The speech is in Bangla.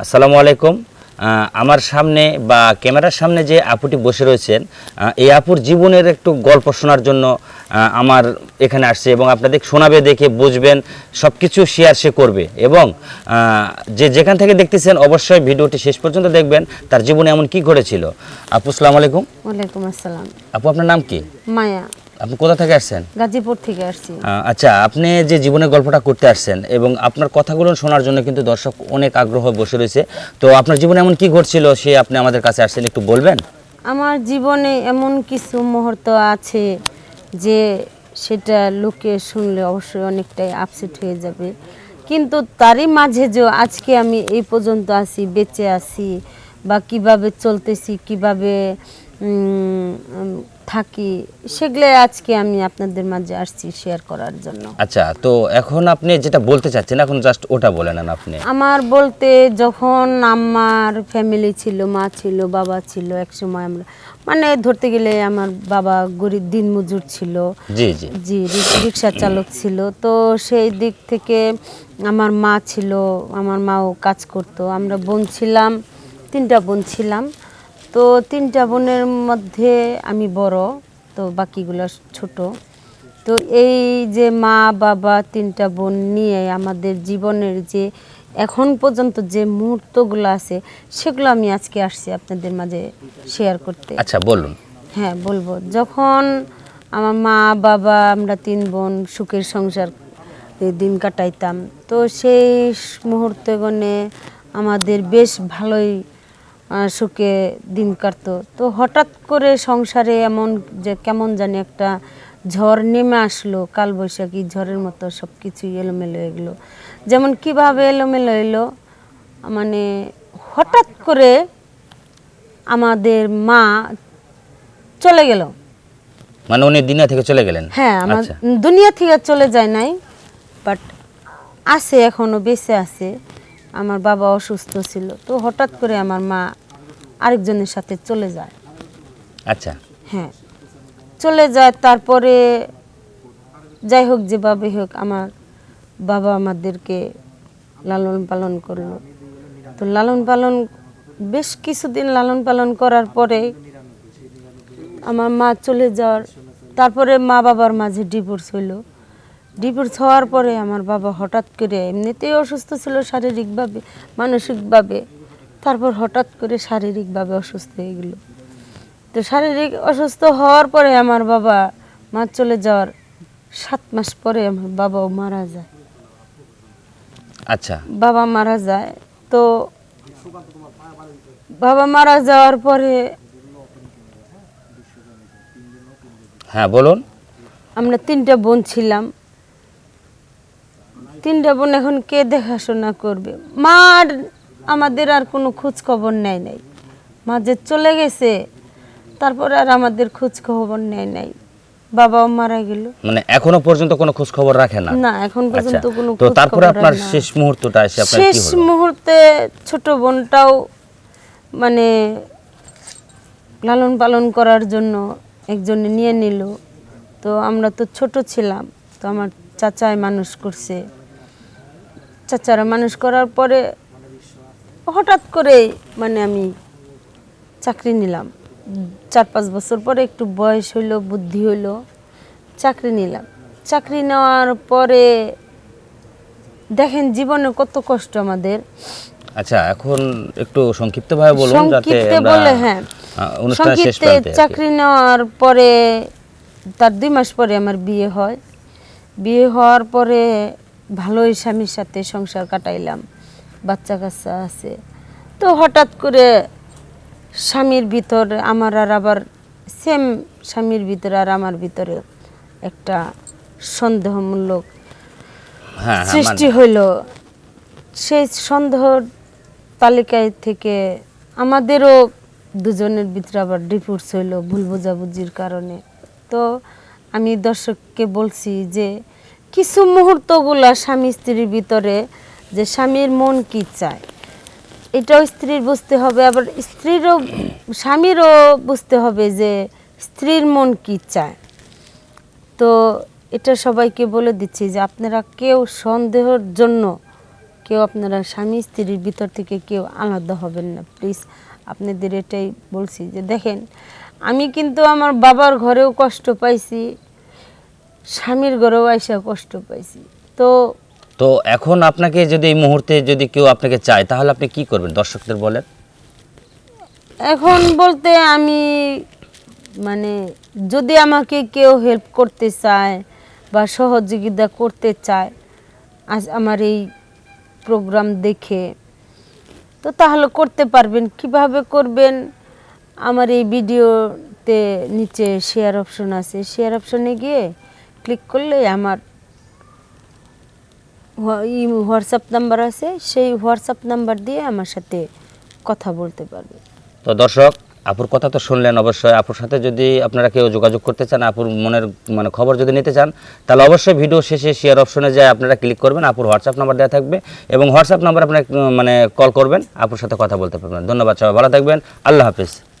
আসসালামু আলাইকুম। আমার সামনে বা ক্যামেরার সামনে যে আপুটি বসে রয়েছেন এই আপুর জীবনের একটু গল্প শোনার জন্য আমার এখানে আসছে এবং আপনাদের শোনাবে দেখে বুঝবেন সব কিছু শেয়ার সে করবে। এবং যে যেখান থেকে দেখতেছেন অবশ্যই ভিডিওটি শেষ পর্যন্ত দেখবেন তার জীবনে এমন কি ঘটেছিল। আপু আসসালামু আলাইকুম। ওয়ালাইকুম আসসালাম। আপু আপনার নাম কি? মায়া। আপনি কোথা থেকে আসছেন? গাজীপুর থেকে আসছি। আচ্ছা আপনি যে জীবনের গল্পটা করতে আসছেন এবং আপনার কথাগুলো শোনার জন্য কিন্তু দর্শক অনেক আগ্রহ বসে রয়েছে তো আপনার জীবনে এমন কি ঘটছিল সে আপনি আমাদের কাছে আসছেন একটু বলবেন? আমার জীবনে এমন কিছু মুহূর্ত আছে যে সেটা লোকে শুনলে অবশ্যই অনেকটাই আপসেট হয়ে যাবে। কিন্তু তারই মাঝে যে আজকে আমি এই পর্যন্ত আছি বেঁচে আছি বা কীভাবে চলতেছি কীভাবে থাকি। সেগুলো আজকে আমি আপনাদের মাঝে আসছি শেয়ার করার জন্য। আচ্ছা তো এখন আপনি যেটা বলতে চাচ্ছেন এখন জাস্ট ওটা বলে নেন আপনি। আমার বলতে যখন আমার ফ্যামিলি ছিল মা ছিল বাবা ছিল একসময় আমরা মানে ধরতে গেলে আমার বাবা গরিব দিন মজুর ছিল। জি জি। জি রিক্সা চালক ছিল। তো সেই দিক থেকে আমার মা ছিল আমার মাও কাজ করতো। আমরা বোন ছিলাম তিনটা বোন ছিলাম। তো তিনটা বোনের মধ্যে আমি বড় তো বাকিগুলো ছোট। তো এই যে মা বাবা তিনটা বোন নিয়ে আমাদের জীবনের যে এখন পর্যন্ত যে মুহূর্তগুলো আছে সেগুলো আমি আজকে আসছি আপনাদের মাঝে শেয়ার করতে। আচ্ছা বলুন। হ্যাঁ বলব। যখন আমার মা বাবা আমরা তিন বোন সুখের সংসার দিন কাটাইতাম তো সেই মুহূর্তে গনে আমাদের বেশ ভালোই সুখে দিন কাটতো। তো হঠাৎ করে সংসারে এমন যে কেমন জানি একটা ঝড় নেমে আসলো কালবৈশাখী ঝড়ের মতো সব কিছুই এলোমেলো এগুলো যেমন কীভাবে এলোমেলো এলো মানে হঠাৎ করে আমাদের মা চলে গেল। মানে উনি দিনা থেকে চলে গেলেন? হ্যাঁ আমার আচ্ছা। দুনিয়া থেকে চলে যায় নাই বাট আছে এখনও বেঁচে আছে। আমার বাবা অসুস্থ ছিল। তো হঠাৎ করে আমার মা আরেকজনের সাথে চলে যায়। আচ্ছা। হ্যাঁ। চলে যায় তারপরে যাই হোক যেভাবে হোক আমার বাবা আমাদেরকে লালন পালন করল। তো লালন পালন বেশ কিছুদিন লালন পালন করার পরে আমার মা চলে যাওয়ার তারপরে মা বাবার মাঝে ডিভোর্স হইল। ডিভোর্স হওয়ার পরে আমার বাবা হঠাৎ করে এমনিতেই অসুস্থ ছিল শারীরিকভাবে মানসিকভাবে। তারপর হঠাৎ করে শারীরিকভাবে অসুস্থ হয়ে গেল। তো শারীরিক অসুস্থ হওয়ার পরে আমার বাবা মা চলে যাওয়ার সাত মাস পরে আমার বাবাও মারা যায়। আচ্ছা। বাবা মারা যায়। তো বাবা মারা যাওয়ার পরে হ্যাঁ বলুন। আমরা তিনটা বোন ছিলাম। তিনটা বোন এখন কে দেখাশোনা করবে? মা আর আমাদের আর কোনো খোঁজ খবর নেয় নাই। মাঝে চলে গেছে তারপরে আর আমাদের খোঁজ খবর নেয় নাই। বাবাও মারা গেল। মানে এখনও পর্যন্ত কোনো খোঁজ খবর রাখে না? না এখন আচ্ছা। পর্যন্ত কোনো তো তারপরে আপনার শেষ মুহূর্তটা এসে আপনার কি শেষ মুহূর্তে ছোট বোনটাও মানে লালন পালন করার জন্য একজনে নিয়ে নিল। তো আমরা তো ছোট ছিলাম তো আমার চাচাই মানুষ করছে। চাচারা মানুষ করার পরে হঠাৎ করে মানে আমি চাকরি নিলাম। চার পাঁচ বছর পরে একটু বয়স হইল বুদ্ধি হইল চাকরি নিলাম। চাকরি নেওয়ার পরে দেখেন জীবনে কত কষ্ট আমাদের। আচ্ছা এখন একটু সংক্ষিপ্তভাবে বলুন যাতে সংক্ষিপ্তে বলে হ্যাঁ। সংক্ষিপ্তে। চাকরি নেওয়ার পরে তার দুই মাস পরে আমার বিয়ে হয়। বিয়ে হওয়ার পরে ভালোই স্বামীর সাথে সংসার কাটাইলাম। বাচ্চা কাচ্চা আছে। তো হঠাৎ করে স্বামীর ভিতর আমার আর আবার সেম স্বামীর ভিতরে আর আমার ভিতরে একটা সন্দেহমূলক হ্যাঁ হ্যাঁ সৃষ্টি মানে- হইল। সেই সন্দেহ তালিকায় থেকে আমাদেরও দুজনের ভিতরে আবার ডিভোর্স হইল ভুল বোঝাবুঝির কারণে। তো আমি দর্শককে বলছি যে কিছু মুহূর্তগুলা স্বামী স্ত্রীর ভিতরে যে স্বামীর মন কি চায়। এটাও স্ত্রীর বুঝতে হবে, আবার স্ত্রীরও, স্বামীরও বুঝতে হবে যে স্ত্রীর মন কি চায়। তো এটা সবাইকে বলে দিচ্ছি যে আপনারা কেউ সন্দেহর জন্য কেউ আপনারা স্বামী স্ত্রীর ভিতর থেকে কেউ আলাদা হবেন না। প্লিজ, আপনাদের এটাই বলছি যে দেখেন, আমি কিন্তু আমার বাবার ঘরেও কষ্ট পাইছি, স্বামীর ঘরেও আইসা কষ্ট পাইছি। তো তো এখন আপনাকে যদি এই মুহূর্তে যদি কেউ আপনাকে চায়, তাহলে আপনি কি করবেন? দর্শকদের বলেন। এখন বলতে আমি মানে যদি আমাকে কেউ হেল্প করতে চায় বা সহযোগিতা করতে চায়, আজ আমার এই প্রোগ্রাম দেখে, তো তাহলে করতে পারবেন। কীভাবে করবেন? আমার এই ভিডিওতে নিচে শেয়ার অপশন আছে। শেয়ার অপশনে গিয়ে ক্লিক করলে আমার হোয়াটসঅ্যাপ নাম্বার আছে, সেই হোয়াটসঅ্যাপ নাম্বার দিয়ে আমার সাথে কথা বলতে পারবে। তো দর্শক, আপুর কথা তো শুনলেন অবশ্যই। আপুর সাথে যদি আপনারা কেউ যোগাযোগ করতে চান, আপুর মনের মানে খবর যদি নিতে চান, তাহলে অবশ্যই ভিডিও শেষে শেয়ার অপশনে যায় আপনারা ক্লিক করবেন, আপুর হোয়াটসঅ্যাপ নাম্বার দেওয়া থাকবে এবং হোয়াটসঅ্যাপ নাম্বার আপনারা মানে কল করবেন, আপুর সাথে কথা বলতে পারবেন। ধন্যবাদ সবাই, ভালো থাকবেন, আল্লাহ হাফিজ।